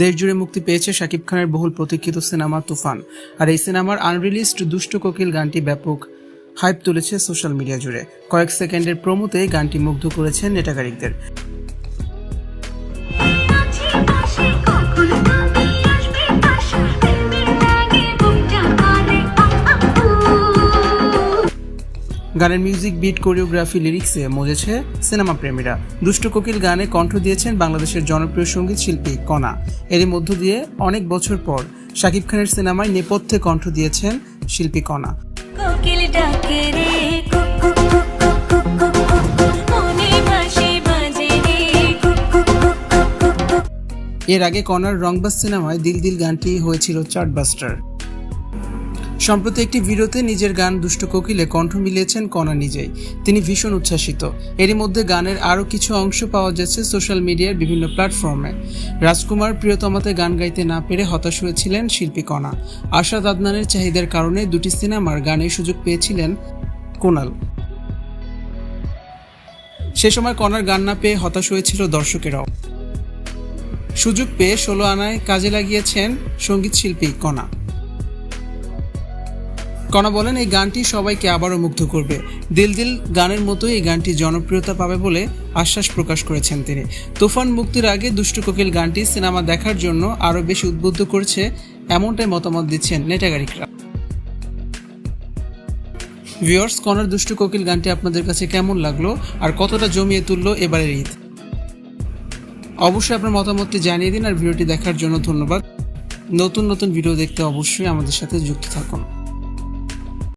দেশজুড়ে মুক্তি পেয়েছে শাকিব খানের বহুল প্রতীক্ষিত সিনেমা তুফান। আর এই সিনেমার আনরিলিজড দুষ্ট কোকিল গানটি ব্যাপক হাইপ তুলেছে সোশ্যাল মিডিয়া জুড়ে। কয়েক সেকেন্ডের প্রমোতে গানটি মুগ্ধ করেছেন নেটাগারিকদের গানের মিউজিক বিট কোরিওগ্রাফি লিরিক্সে মজেছে সিনেমা প্রেমীরা দুষ্ট কোকিল গানে কণ্ঠ দিয়েছেন বাংলাদেশের জনপ্রিয় সংগীত শিল্পী কণা এরই মধ্য দিয়ে অনেক বছর পর শাকিব খানের সিনেমায় নেপথ্যে কণ্ঠ দিয়েছেন শিল্পী কণা মনে এর আগে কণার রংবাজ সিনেমায় দিল দিল গানটি হয়েছিল চার্টবাস্টার সম্প্রতি একটি ভিডিওতে নিজের গান দুষ্ট কোকিলে কণ্ঠ মিলিয়েছেন কণা নিজেই। তিনি ভীষণ উচ্ছ্বাসিত। এরই মধ্যে গানের আরও কিছু অংশ পাওয়া যাচ্ছে সোশ্যাল মিডিয়ার বিভিন্ন প্ল্যাটফর্মে। রাজকুমার প্রিয়তমাতে গান গাইতে না পেরে হতাশ হয়েছিলেন শিল্পী কণা আশাদ আদনানের চাহিদার কারণে দুটি সিনেমার গানের সুযোগ পেয়েছিলেন কোনাল। সে সময় কণার গান না পেয়ে হতাশ হয়েছিল দর্শকেরাও। সুযোগ পেয়ে ষোলো আনায় কাজে লাগিয়েছেন সংগীত শিল্পী কণা কণা বলেন, এই গানটি সবাইকে আবারও মুগ্ধ করবে। দিল দিল গানের মতোই এই গানটি জনপ্রিয়তা পাবে বলে আশ্বাস প্রকাশ করেছেন তিনি। তুফান মুক্তির আগে দুষ্টু কোকিল গানটি সিনেমা দেখার জন্য আরও বেশি উদ্বুদ্ধ করেছে, এমনটাই মতামত দিচ্ছেন নেটাগারিকরা। ভিওর্স কনার দুষ্টু কোকিল গানটি আপনাদের কাছে কেমন লাগল আর কতটা জমিয়ে তুললো এবারের ঈদ? অবশ্যই আপনার মতামতটি জানিয়ে দিন আর ভিডিওটি দেখার জন্য ধন্যবাদ। নতুন নতুন ভিডিও দেখতে অবশ্যই আমাদের সাথে যুক্ত থাকুন।